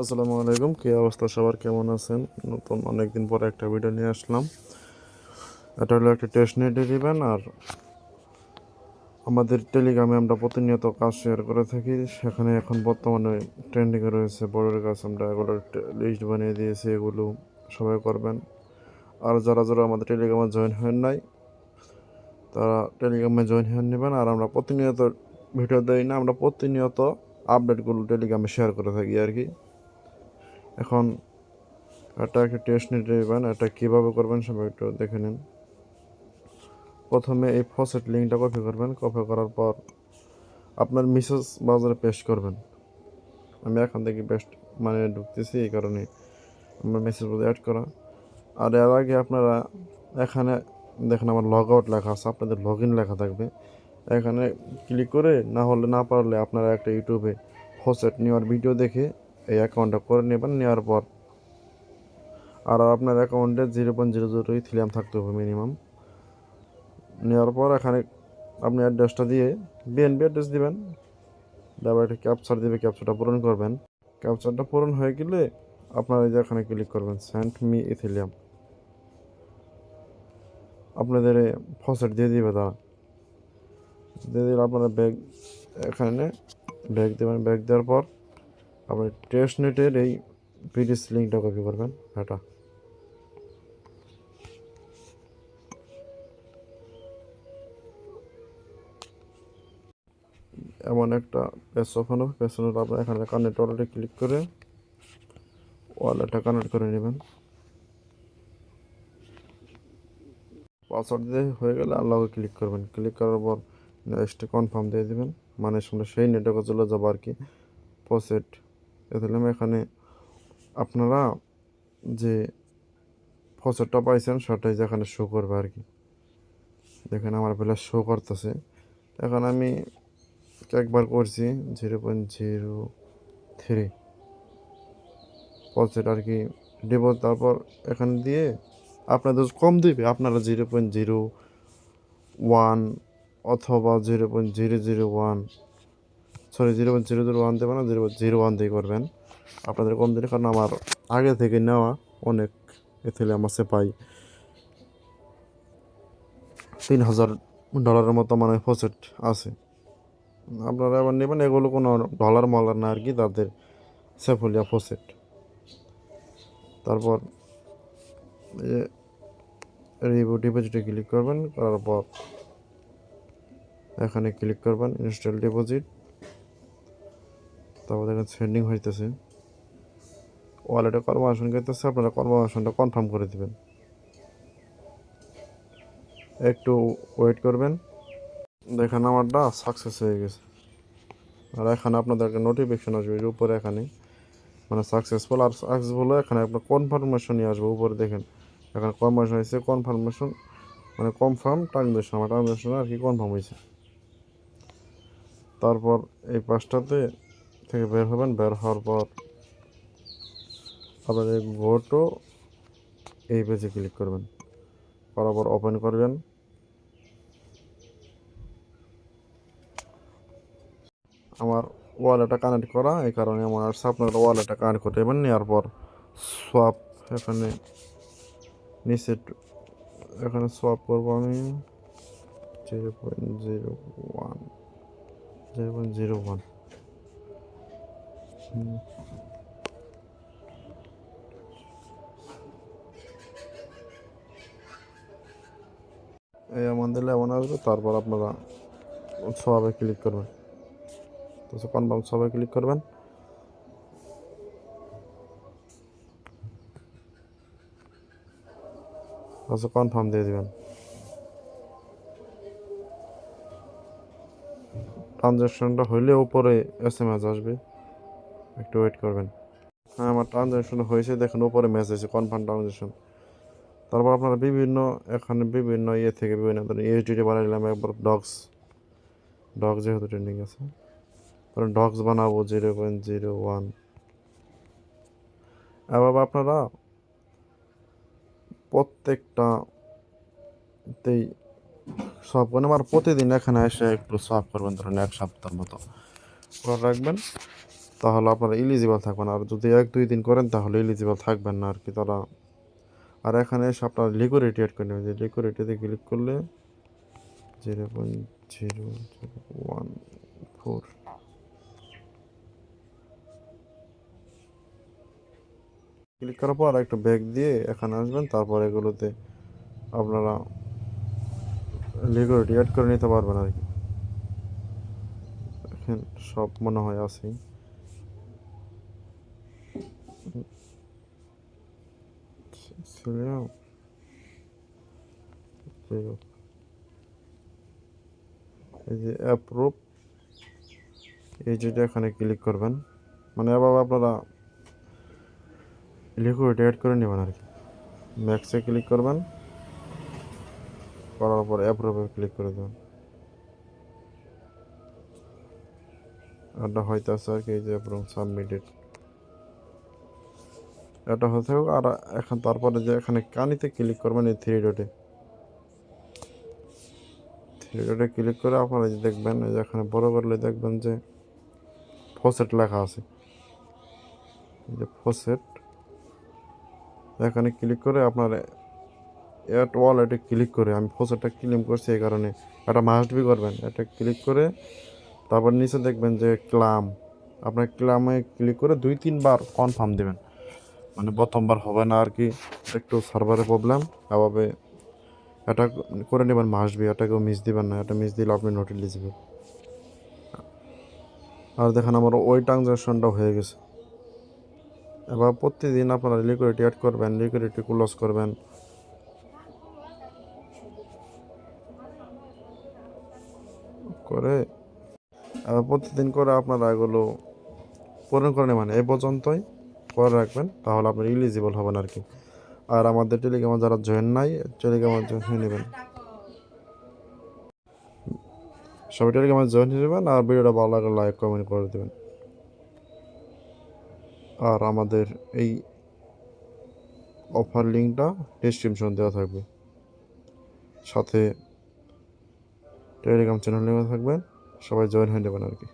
আসসালামু আলাইকুম, কী অবস্থা? সবার কেমন আছেন? নতুন অনেকদিন পরে একটা ভিডিও নিয়ে আসলাম। এটা হলো একটা টেস্ট নেট দিবেন আর আমাদের টেলিগ্রামে আমরা প্রতিনিয়ত কাজ শেয়ার করে থাকি। সেখানে এখন বর্তমানে ট্রেন্ডিংয়ে রয়েছে, বড়ের কাজ আমরা এগুলো লিস্ট বানিয়ে দিয়েছি, এগুলো সবাই করবেন। আর যারা যারা আমাদের টেলিগ্রামে জয়েন হন নাই, তারা টেলিগ্রামে জয়েন হয়ে নেবেন। আর আমরা প্রতিনিয়ত ভিডিও দেই না, আমরা প্রতিনিয়ত আপডেটগুলো টেলিগ্রামে শেয়ার করে থাকি আর কি। এখন এটা একটা টেস্ট নিতে দেবেন এটা কীভাবে করবেন সবাই একটু দেখে নিন। প্রথমে এই ফসেট লিঙ্কটা কপি করবেন কপি করার পর আপনার মিসেস বাজারে পেস্ট করবেন। আমি এখান থেকে পেস্ট মানে ঢুকতেছি, এই কারণে আমার মেসেজ অ্যাড করা। আর এর আগে আপনারা এখানে দেখেন আমার লগ আউট লেখা আছে, আপনাদের লগ ইন লেখা থাকবে। এখানে ক্লিক করে না হলে না পারলে আপনারা একটা ইউটিউবে ফসেট নেওয়ার ভিডিও দেখে এই অ্যাকাউন্টটা করে নেবেন, নেওয়ার পর আর আপনার অ্যাকাউন্টে zero point zero zero Ethereum থাকতে হবে মিনিমাম নেওয়ার পর এখানে আপনি অ্যাড্রেসটা দিয়ে বিএনপি অ্যাড্রেস দিবেন। তারপর একটা ক্যাপচার দেবে ক্যাপচারটা পূরণ করবেন। ক্যাপচারটা পূরণ হয়ে গেলে আপনারা এই যে এখানে ক্লিক করবেন সেন্ট মি ইথিলিয়াম আপনাদের ফসেট দিয়ে দিবে তারা। দিয়ে দিলে আপনারা ব্যাগ এখানে ব্যাগ দেবেন। ব্যাগ দেওয়ার পর আপনি টেস্ট নেটের এই পিডিএস লিঙ্কটা কপি করবেন। এটা এমন একটা পেজ ওপেন হবে পেছনে আপনার এখানে কানেক্ট অলরেডি ক্লিক করে ওয়ালেটটা কানেক্ট করে নেবেন। পাসওয়ার্ড দিয়ে হয়ে গেলে আল্লাহকে ক্লিক করবেন। ক্লিক করার পর নেক্সট কনফার্ম দিয়ে দিবেন। মানে সামনে সেই নেটওয়ার্কে চলে যাব আর কি পসেট দিলাম এখানে আপনারা যে ফসলটা পাইছেন, সেটাই যেখানে শো করবে আর কি দেখেন আমার বেলা শো করতেছে। এখন আমি একবার করছি zero point zero three faucet আর কি দেব, তারপর এখানে দিয়ে আপনাদের কম দিবে। আপনারা জিরো পয়েন্ট জিরো ওয়ান অথবা zero point zero zero one sorry zero point zero zero one দেবেন না জিরো জিরো ওয়ান দিয়ে করবেন। আপনাদের কম দিলে কারণ আমার আগে থেকে নেওয়া অনেক এথেলে আমার সে পাই। তিন হাজার ডলারের মতো মানে ফসেট আছে। আপনারা এবার নেবেন, এগুলো কোনো ডলার মলার না আর কি, তাদের সেফলিয়া ফসেট তারপর রিভিউ ডিপোজিটে ক্লিক করবেন, করার পর এখানে ক্লিক করবেন ইনস্টল ডিপোজিট তারপর দেখেন সেন্ডিং হইতেছে ওয়ালেটে কর্মশন করতেছে, আপনারা কর্মশনটা কনফার্ম করে দেবেন। একটু ওয়েট করবেন। দেখেন আমারটা সাকসেস হয়ে গেছে। আর এখানে আপনাদের একটা নোটিফিকেশন আসবে উপরে এখানে। মানে সাকসেসফুল আর সাকসেসফুল এখানে আপনার কনফার্মেশনই আসবে উপরে, দেখেন। এখানে কনফার্মেশন হয়েছে কনফার্মেশন মানে কনফার্ম ট্রানজেকশন আমার ট্রানজেকশন আর কি কনফার্ম হয়েছে। তারপর এই পাঁচটাতে থেকে বের হবেন, বের হওয়ার পর আপনাদের গোটো এই পেজে ক্লিক করবেন। পর ওপেন করবেন। আমার ওয়ালেটটা কানেক্ট করা, এই কারণে আমার আসছে আপনারা ওয়ালেটটা কানেক্ট করতে দেবেন নেওয়ার পর সোয়াপ এখানে নিচে এখানে সোয়াপ করব আমি zero point zero one zero point zero one এই আমাদের এমন আসবে, তারপর আপনারা সবাই ক্লিক করবেন। তো কনফার্ম সবাই ক্লিক করবেন। আচ্ছা কনফার্ম দিয়ে দেবেন। ট্রানজ্যাকশনটা হইলে উপরে এস এম এস আসবে। একটু ওয়েট করবেন। হ্যাঁ আমার ট্রানজ্যাকশন হয়েছে, দেখেন উপরে মেসেজ কনফার্ম ট্রানজ্যাকশন তারপর আপনারা বিভিন্ন, এখানে বিভিন্ন ইয়ে থেকে বিভিন্ন ধরনের ইউএসডিটি বানাইলাম একবার ডগস ডগ যেহেতু ট্রেন্ডিং আছে। ধরুন ডগস বানাবো জিরো পয়েন্ট জিরো ওয়ান এবার আপনারা প্রত্যেকটাতেই সব করবেন আমার প্রতিদিন এখানে এসে একটু সব করবেন, ধরুন এক সপ্তাহের মতো। রাখবেন। তাহলে আপনারা ইলিজিবল থাকবেন। আর যদি এক, দুই দিন করেন, তাহলে ইলিজিবল থাকবেন না আর কি তারা। আর এখানে এসে আপনার লিকুইডিটি অ্যাড করে নেবেন। যে লিকুইডিটিতে ক্লিক করলে zero point zero zero one four click করার পর একটা ব্যাগ দিয়ে এখানে আসবেন। তারপর এগুলোতে আপনারা লিকুইডিটি অ্যাড করে নিতে পারবেন আর কি সব মনে হয় আছে ছিল জিরো এই যে অ্যাপ্রুভ এই যেটা এখানে ক্লিক করবেন মানে এভাবে আপনারা লিকুইড অ্যাড করে নেবেন আর কি ম্যাক্সে ক্লিক করবেন করার পর অ্যাপ্রুভে ক্লিক করে দেবেন এটা হয়তো আছে আর কি এই যে এবং সাবমিটেড এটা হতে হোক আর এখন তারপরে যে এখানে কানিতে ক্লিক করবেন এই থ্রি ডটে থ্রি ডটে ক্লিক করে আপনারা যে দেখবেন, এই যে এখানে বড় করলে দেখবেন যে ফসেট লেখা আছে। এই যে ফসেট এখানে ক্লিক করে আপনার এট ওয়ালেটে ক্লিক করে, আমি ফসেটটা ক্লেম করছি এই কারণে। এটা মাস্ট বি করবেন। এটা ক্লিক করে তারপর নিচে দেখবেন যে ক্লাম আপনার ক্লামে ক্লিক করে দুই, তিনবার কনফার্ম দেবেন। মানে প্রথমবার হবে না আর কি, একটু সার্ভারের প্রবলেম এভাবে এটা করে নেবেন মাস্ট বি এটাকেও মিস দিবেন না, এটা মিস দিলে আপনি নোট এলিজিবল আর দেখেন আমার ওই ট্রানজাকশনটা হয়ে গেছে। এবার প্রতিদিন আপনারা লিকুইডিটি অ্যাড করবেন লিকুইডিটি ক্লোজ করবেন। করে প্রতিদিন করে আপনারা এগুলো পূরণ করে নেবেন। এই পর্যন্তই। করে রাখবেন, তাহলে আপনার ইলিজিবল হবেন আর কি। আর আমাদের টেলিগ্রামে যারা জয়েন নাই, টেলিগ্রামে জয়েন হয়ে নেবেন। সবাই টেলিগ্রামে জয়েন হয়ে নেবেন আর ভিডিওটা ভালো লাগলে লাইক কমেন্ট করে দেবেন। আর আমাদের এই অফার লিঙ্কটা ডিসক্রিপশন দেওয়া থাকবে। সাথে টেলিগ্রাম চ্যানেল নেওয়া থাকবেন, সবাই জয়েন হয়ে নেবেন আর কি।